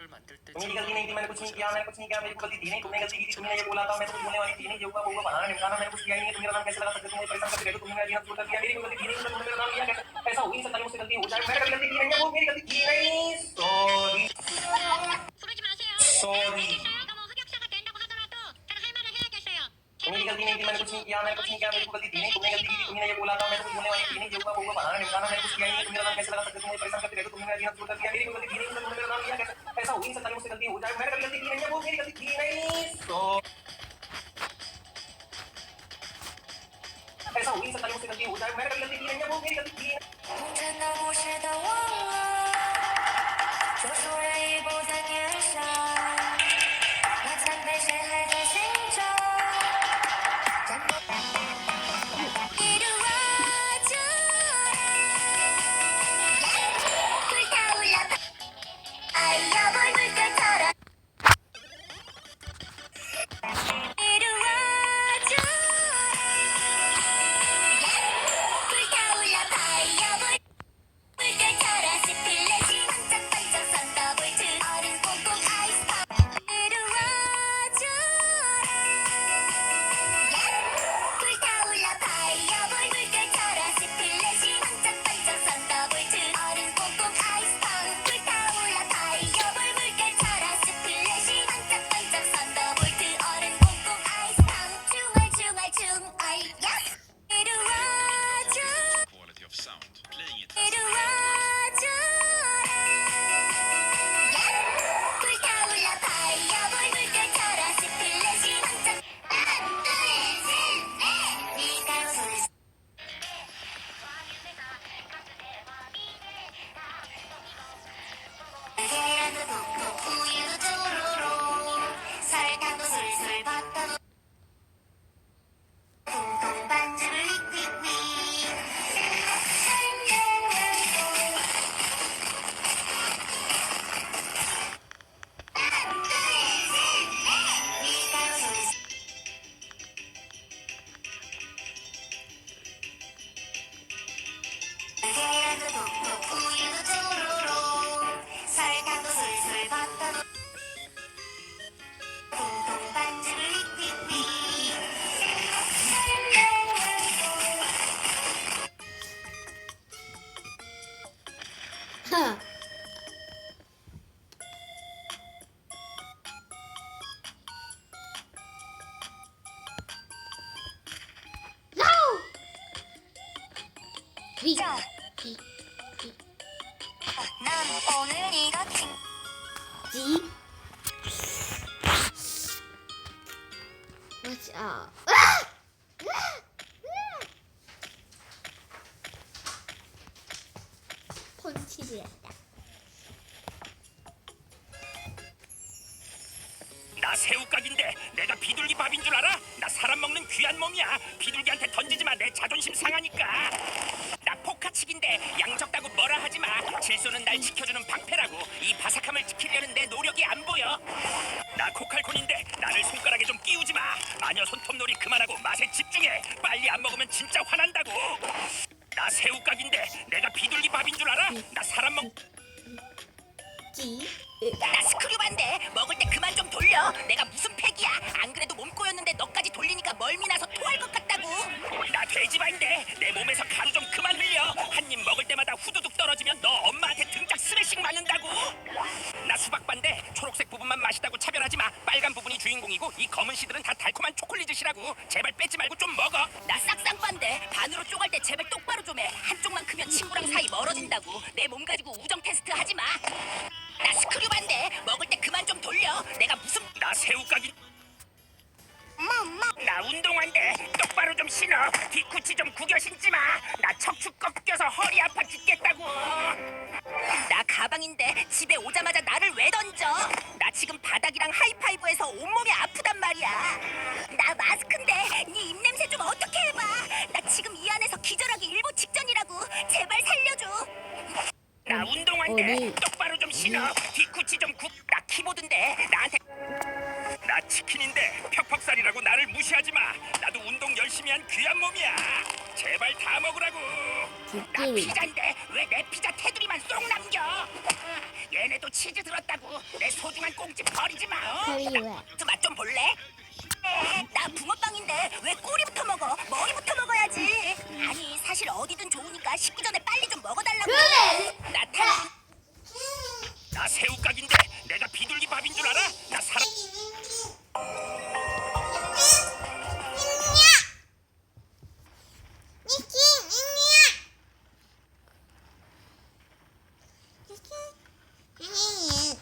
하나를 만들 때 तुमने गलती नहीं की मैंने कुछ नहीं किया मैंने कुछ नहीं किया मेरी गलती थी नहीं तुमने गलती की थी तुमने ये बोला था मैं तो कुछ बोलने वाली थी नहीं जो हुआ वो हुआ बनाना निमटाना मैंने कुछ किया ही नहीं तुम मेरा नाम कैसे लगा सकते तुमने परेशान करके तुमने मेरा जीना शुरू कर दिया मेरी कोई गलती थी नहीं तुमने मेरा नाम लिया कैसे ऐसा हो ही नहीं सकता मुझसे गलती हो जाए मैंने कभी गलती की नहीं है वो मेरी गलती थी नहीं सॉरी 부 गलती नहीं मैंने कुछ नहीं किया, मैंने कुछ नहीं किया गलती थी नहीं, तुमने गलती की तुमने ये बोला था मैं होने वाली थी नहीं नहीं मैंने कुछ किया नहीं नाम कैसे लगा सकते परेशान करते रहते तो तुमने मेरी गलती नहीं, तुमने मेरा नाम लिया, कैसे ऐसा हो ही सकता है मुझसे गलती हो जाए, मैंने गलती की नहीं है, वो मेरी गलती थी नहीं। तो ऐसा हो ही सकता है मुझसे गलती हो जाए, मैंने गलती की नहीं 위, 자. 위, 난 오늘 네가 친 지. 맞아. 질소는 날 지켜주는 방패라고. 이 바삭함을 지키려는 내 노력이 안 보여. 나 코칼콘인데 나를 손가락에 좀 끼우지 마. 마녀 손톱놀이 그만하고 맛에 집중해. 빨리 안 먹으면 진짜 화난다고. 나 새우각인데 내가 비둘기 밥인 줄 알아? 나 사람 먹 지. 나 스크류반데 먹을 때 그만 좀 돌려. 내가 무슨 팩이야? 안 그래도 몸 꼬였는데 너까지 돌리니까 멀미 나서 토할 것 같다고. 나 돼지바인데 내 몸에서 가루 좀 그만 흘려 이 검은 씨들은 다 달콤한 초콜릿이라고 제발 뺏지 말고 좀 먹어 나 쌍쌍반데 반으로 쪼갈 때 제발 똑바로 좀 해. 한쪽만 크면 친구랑 사이 멀어진다고. 내 몸 가지고 우정 테스트 하지 마. 나 스크류 반데 먹을 때 그만 좀 돌려. 내가 무슨 나 새우각이 나 운동한데 똑바로 좀 신어 뒤꿈치 좀 구겨 신지 마나 척추 꺾여서 허리 아파 죽겠다고 나 가방인데 집에 오자마자 나를 왜 던져? 나 지금 바닥이랑 하이파이브해서 온몸이. 나 마스크인데 네 입냄새 좀 어떻게 해봐. 나 지금 이 안에서 기절하기 일보 직전이라고. 제발 살려줘. 나 운동한데 어리. 똑바로 좀 신어 뒤꿈치 좀 굽. 나 키보드인데 나한테 나 치킨인데 퍽퍽살이라고 나를 무시하지 마. 나도 운동 열심히 한 귀한 몸이야. 제발 다 먹으라고. 나 치즈. 피자인데 왜 내 피자 테두리만 쏙 남겨? 얘네도 치즈 들었다고 내 소중한 꽁치 버리지 마. 어? 커리 왜? 맛좀 볼래? 나 붕어빵인데 왜 꼬리부터 먹어? 머리부터 먹어야지. 아니 사실 어디든 좋으니까 식기 전에 빨리 좀 먹어달라고. 그래. 나 타. 나 새우각인데 내가 비둘기 밥인 줄 알아? 나 사람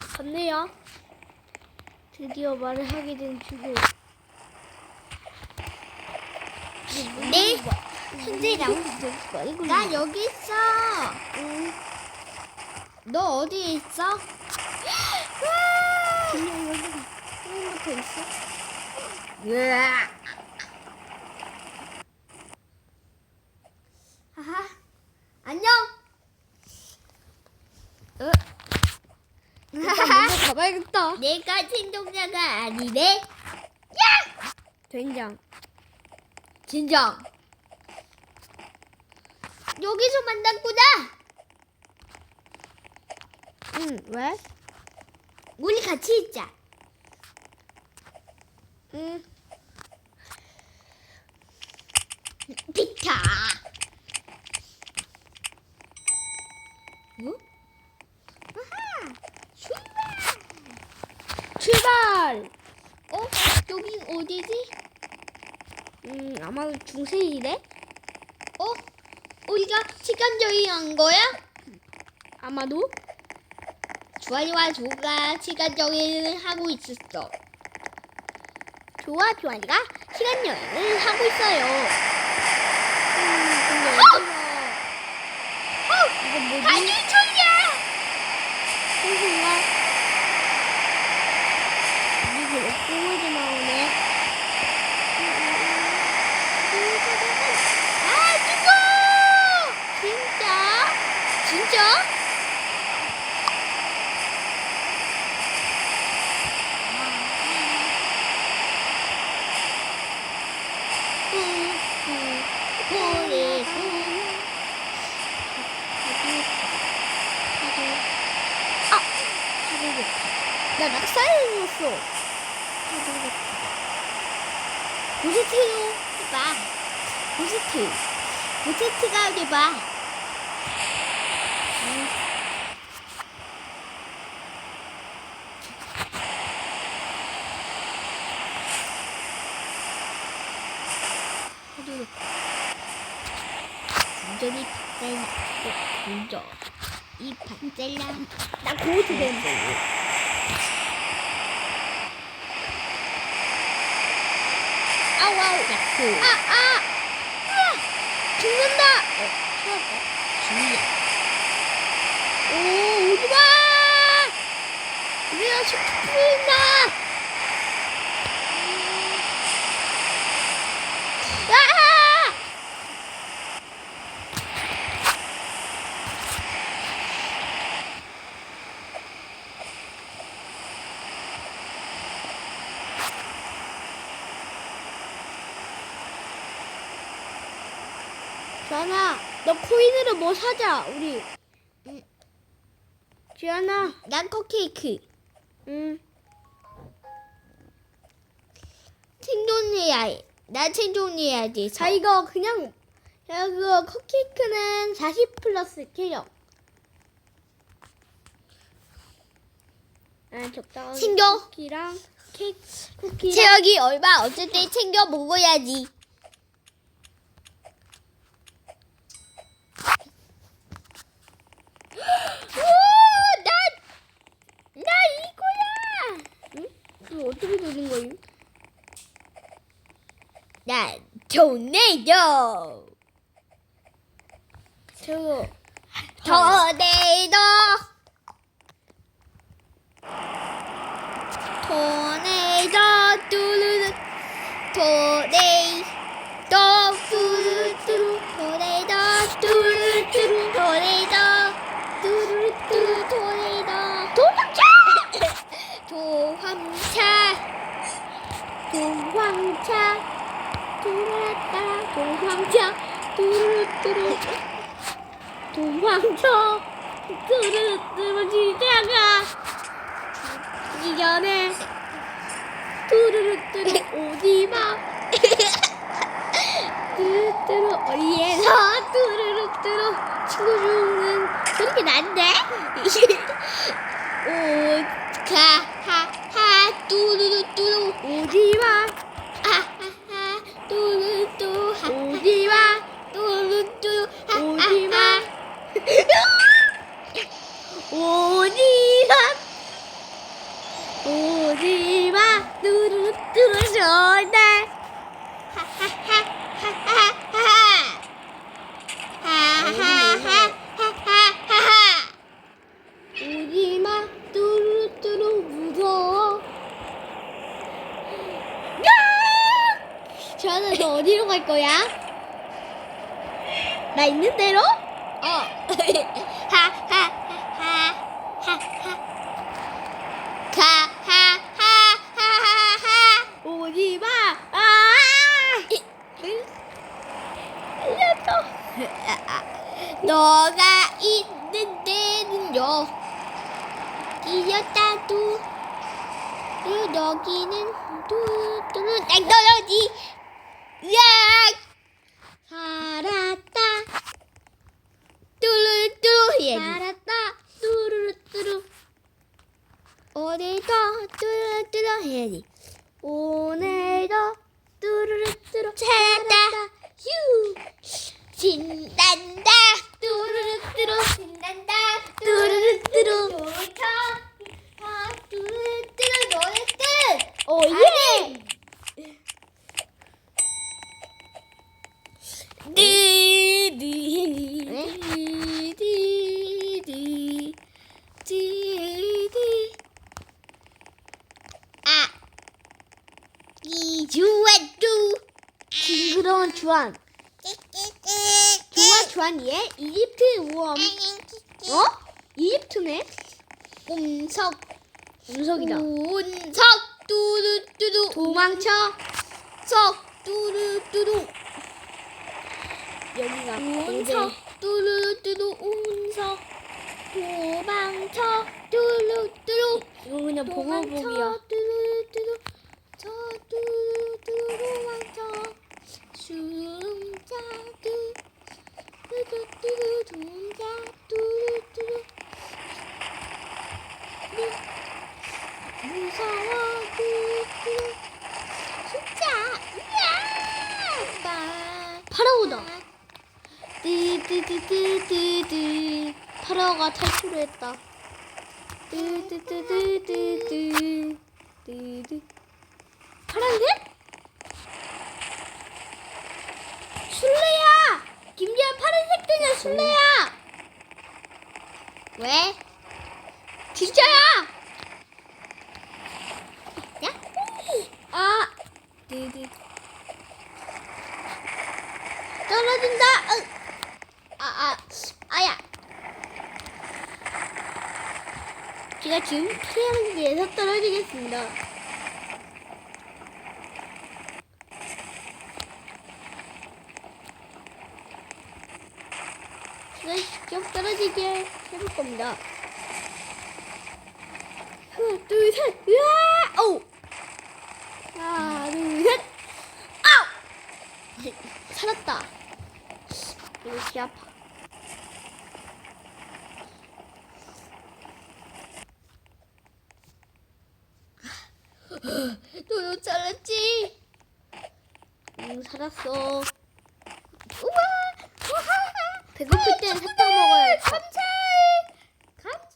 갔네요. 드디어 말을 하게 된 주고. 네. 현재랑 나 여기 있어. 응. 너 어디에 있어? 그냥 여기 있어. 으아. 하하. 안녕. 어. 먼저 가봐야겠다. 내가 생존자가 아니네. 야! 된장. 진정. 여기서 만났구나. 응, 왜? 우리 같이 있자. 응. 피타. 뭐? 아하. 출발! 출발! 어? 여기 어디지? 음, 아마 중세이래? 어? 우리가 시간 여행한 거야? 아마도? 주환이와 조가 시간 여행을 하고 있었어. 조와 주환이가 시간 여행을 하고 있어요. 음, 근데 어디서... 어! 이건 뭐지? 가늘초리야! 무슨가? 이게 왜 꼬물이 나오네? 아, 죽어! 진짜? 진짜? 아! 나 낙사해줬어. 보세트로 해 봐. 보세트. 보세트가 해봐. 해도 완전히 박살나. 먼저 이 반젤라 나 고드 된다. 아와우. 야크 아아. 죽는다. 어 살았다 죽이야 오 오지마 우리가 아 지안아, 너 코인으로 뭐 사자, 우리. 응. 지안아, 난 컵케이크. 응. 생존해야 해. 난 생존해야지. 자, 이거 그냥, 야, 그거 컵케이크는 40 플러스 캐력. 아, 적당한 챙겨. 쿠키랑 케이크, 쿠키. 체력이 얼마 어쨌든 챙겨 먹어야지. 오, 나, 나 이거야. 응? 그거 어떻게 되는 거임? 난 토네이도. 저거 토네이도. 토네이도 뚜루루. 토네이도 뚜루뚜루. 토네이도 뚜루뚜루. 토네이도 뚜루뚜루. 토네이도 도망쳐! 도황차 도황차 돌아왔다 도황차 뚜루뚜루 도망쳐. 뚜루뚜루 지다가 이겨내 뚜루루뚜루 오지마. 뚜루뚜루 어디에서 뚜루루뚜루 친구 죽는 그렇게 난데 오가하하 뚜루루뚜루 오지마 トゥルトゥはおびはトゥルトゥはおびは。おじはおじはトゥルトゥしょうだ 거야? 나 있는 대로? 어. 하하하하하하. 가하하하하하. 오지 마. 아! 알렸어. 너가 있는 데는요. 이겼다도 여기는 뚜뚜루 땡떨어지. 야! 살았다. 뚜루뚜루 예. 살았다. 뚜루뚜루. 오늘도 뚜루뚜루 해야지. 오늘도 뚜루루뚜루 살았다. 휴. 신난다. 뚜루루뚜루 신난다. 뚜루루뚜루. 좋다. 아, 뚜루뚜루 너의 끝. 오 예. 디디디디디디 아. 이주환뚜 징그러운 주환 주환 주환이의 이집트 우엄. 어? 이집트네? 운석. 운석이다. 운석 뚜두뚜두 도망쳐. 석 뚜두뚜두. 여기가 운석 뚜루뚜루 운석. 도망쳐 뚜루뚜루. 이거 그냥 봉어복이야. 뚜루뚜루 저 뚜루뚜루 도망쳐. 숨자두 뚜루뚜루 숨자 뚜루뚜루 무서워 뚜루뚜루 숨자 야 파라오다 띠띠띠띠띠띠 파라오가 탈출했다 띠띠띠띠띠띠 띠띠 파란색? 술래야! 김지현 파란색 등은 술래야! 왜? 진짜야! 야? 아! 띠띠 떨어진다! 으. 아, 아, 아야! 제가 지금 피하는 데에서 떨어지겠습니다. 제가 직접 떨어지게 해볼 겁니다. 하나, 둘, 셋! 으아! 오! 하나, 둘, 셋! 아우! 살았다. 이거 아파. 너도 잘랐지? 응, 살았어. 우와! 우와! 배고플 땐 사탕 먹어야지. 감사해! 감사해요!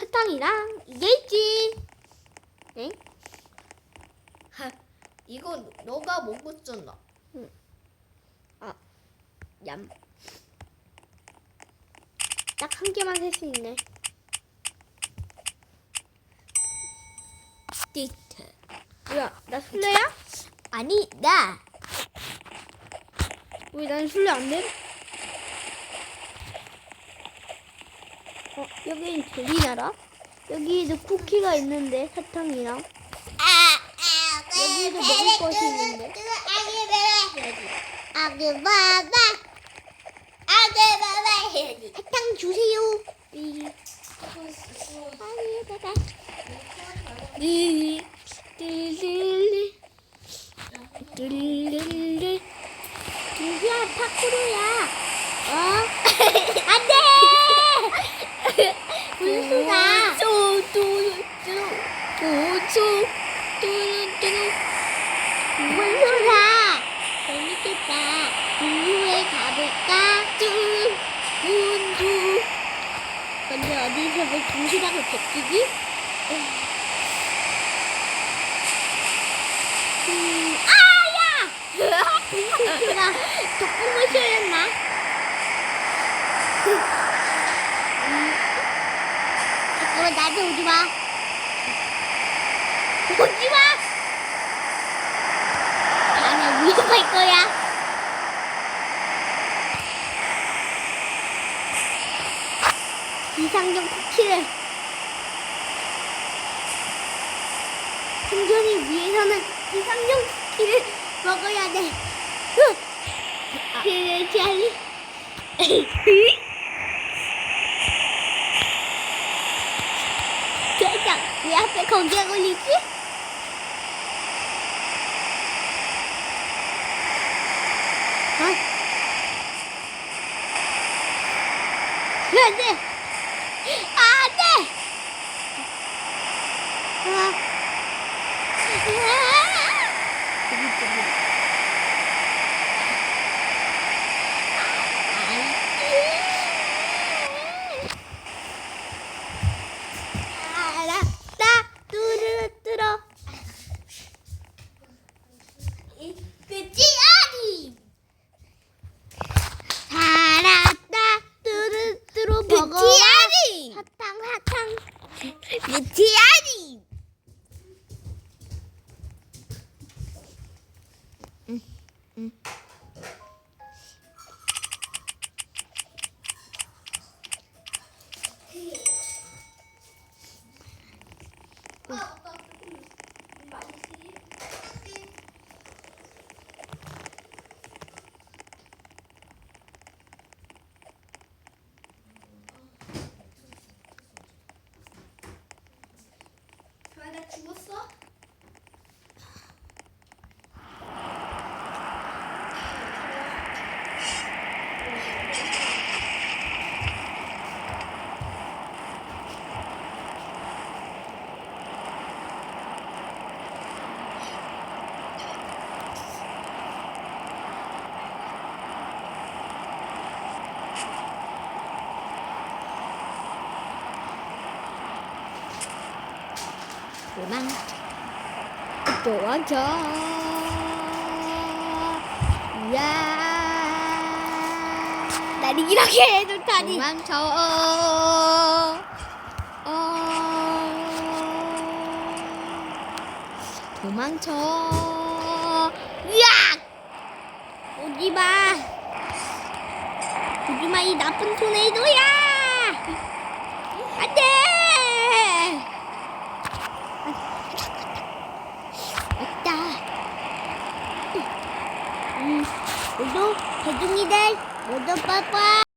사탕이랑 이게 있지. 응? 이거 너가 먹었잖아. 얌. 딱 한 개만 살수 있네. 업데이트. 야, 나 술래야? 아니, 나. 왜 난 술래 안 돼? 어, 여긴 들리나라? 여기에도 쿠키가 있는데, 사탕이랑. 아, 아, 여기에도 먹을 것이 있는데. 아기 바바. 아기 바바 해야지. 사탕 주세요. 아기 바바. 누구야 파쿠르야 어? 안돼 불수가 우주 뚜루뚜루 불수가 재밌겠다 우주에 가볼까 뚜루 우주 근데 어디서 왜 동시다고 베끼지? 이상형 쿠키를 생존을 위해서는 이상형 쿠키를 먹어야 돼. 그 젤리. 대장 왜 앞에 거기에 걸리지? 아. 어? 안돼. 하지만 도망쳐 야 날 이렇게 해줬다니. 도망쳐. 어. 도망쳐. 야 오지마. 오지마 이 나쁜 토네이도야 小爸爸。